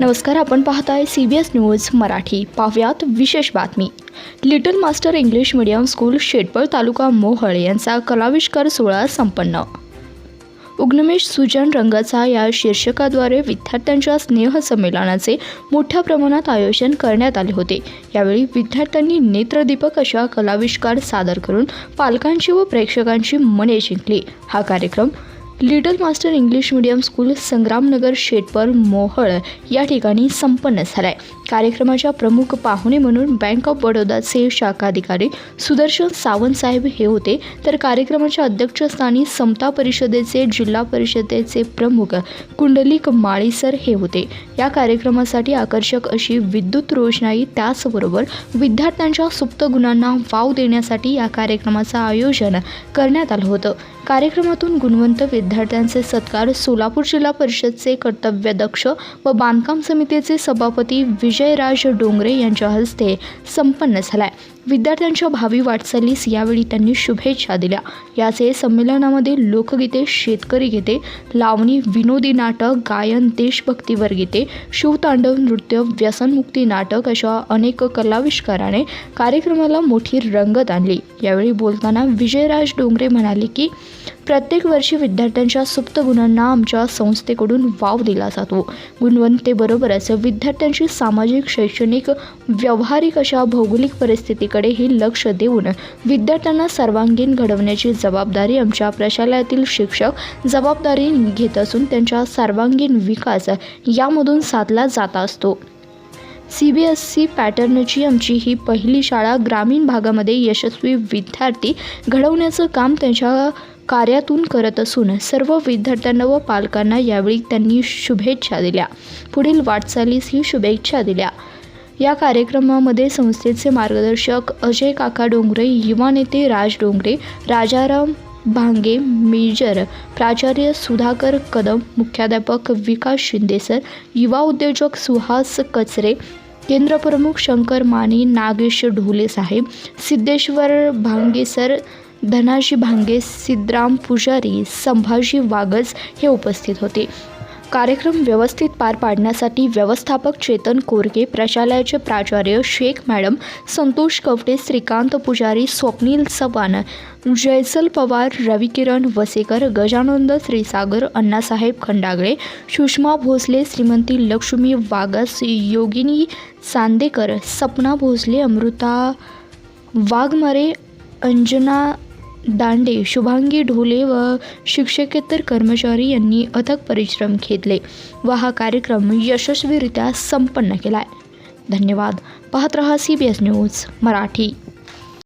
नमस्कार आपण पाहताय C B S news Marathi. पाहुयात विशेष बातमी. Little Master English Medium School Shetphal तालुका मोहळ यांचा कलाविष्कार सोहळा संपन्न. उग्नमेश सुजन रंगाचा या शीर्षकाद्वारे विद्यार्थ्यांच्या स्नेहसंमेलनाचे मोठ्या प्रमाणात आयोजन करण्यात आले होते. यावेळी विद्यार्थ्यांनी नेत्रदीपक अशा कलाविष्कार सादर करून पालकांची व प्रेक्षकांची मने जिंकली. हा कार्यक्रम Little Master English Medium School Sangramnagar Shetphal Mohol या ठिकाणी संपन्न झालाय. कार्यक्रमाच्या प्रमुख पाहुणे म्हणून बँक ऑफ बडोदाचे शाखाधिकारी सुदर्शन सावंत साहेब हे होते. तर कार्यक्रमाच्या अध्यक्षस्थानी समता परिषदेचे जिल्हा परिषदेचे प्रमुख कुंडलिक माळीसर हे होते. या कार्यक्रमासाठी आकर्षक अशी विद्युत रोषणाई त्याचबरोबर विद्यार्थ्यांच्या सुप्त गुणांना वाव देण्यासाठी या कार्यक्रमाचं आयोजन करण्यात आलं होतं. कार्यक्रमातून गुणवंत विद्यार्थ्यांचे सत्कार सोलापूर जिल्हा परिषदचे कर्तव्यदक्ष व बांधकाम समितीचे सभापती विजयराज डोंगरे यांच्या हस्ते संपन्न झाला आहे विद्यार्थ्यांच्या भावी वाटचालीस यावेळी त्यांनी शुभेच्छा दिल्या. याचे संमेलनामध्ये लोकगीते शेतकरी गीते लावणी विनोदी नाटक गायन देशभक्तीवर गीते शिवतांडव नृत्य व्यसनमुक्ती नाटक अशा अनेक कलाविष्काराने कार्यक्रमाला मोठी रंगत आणली. यावेळी बोलताना विजयराज डोंगरे म्हणाले की प्रत्येक वर्षी विद्यार्थ्यांच्या सुप्त गुणांना आमच्या संस्थेकडून वाव दिला जातो. गुणवत्तेबरोबरच विद्यार्थ्यांची सामाजिक शैक्षणिक व्यावहारिक अशा भौगोलिक परिस्थितीकडेही लक्ष देऊन विद्यार्थ्यांना सर्वांगीण घडवण्याची जबाबदारी आमच्या प्रशालयातील शिक्षक जबाबदारी घेत असून त्यांच्या सर्वांगीण विकास यामधून साधला जात असतो. सी बी एस सी पॅटर्नची आमची ही पहिली शाळा ग्रामीण भागामध्ये यशस्वी विद्यार्थी घडवण्याचं काम त्यांच्या कार्यातून करत असून सर्व विद्यार्थ्यांना व पालकांना यावेळी त्यांनी शुभेच्छा दिल्या. पुढील वाटचालीस ही शुभेच्छा दिल्या. या कार्यक्रमामध्ये संस्थेचे मार्गदर्शक अजय काका डोंगरे युवा नेते राज डोंगरे राजाराम भांगे मेजर प्राचार्य सुधाकर कदम मुख्याध्यापक विकास शिंदे सर युवा उद्योजक सुहास कचरे केंद्रप्रमुख शंकर माने नागेश ढोले साहेब सिद्धेश्वर भांगे सर धनाजी भांगे सिद्धराम पुजारी संभाजी वागज हे उपस्थित होते. कार्यक्रम व्यवस्थित पार पाडण्यासाठी व्यवस्थापक चेतन कोरगे प्रशालयाचे प्राचार्य शेख मॅडम संतोष कवटे श्रीकांत पुजारी स्वप्नील चव्हाण जयसल पवार रविकिरण वसेकर गजानंद श्रीसागर अण्णासाहेब खंडागळे सुषमा भोसले श्रीमंती लक्ष्मी वागस योगिनी चांदेकर सपना भोसले अमृता वाघमारे अंजना दांडे शुभांगी ढोले व शिक्षकेतर कर्मचारी यांनी अथक परिश्रम घेतले व हा कार्यक्रम यशस्वीरित्या संपन्न केला आहे धन्यवाद. पाहत रहा C B S news Marathi.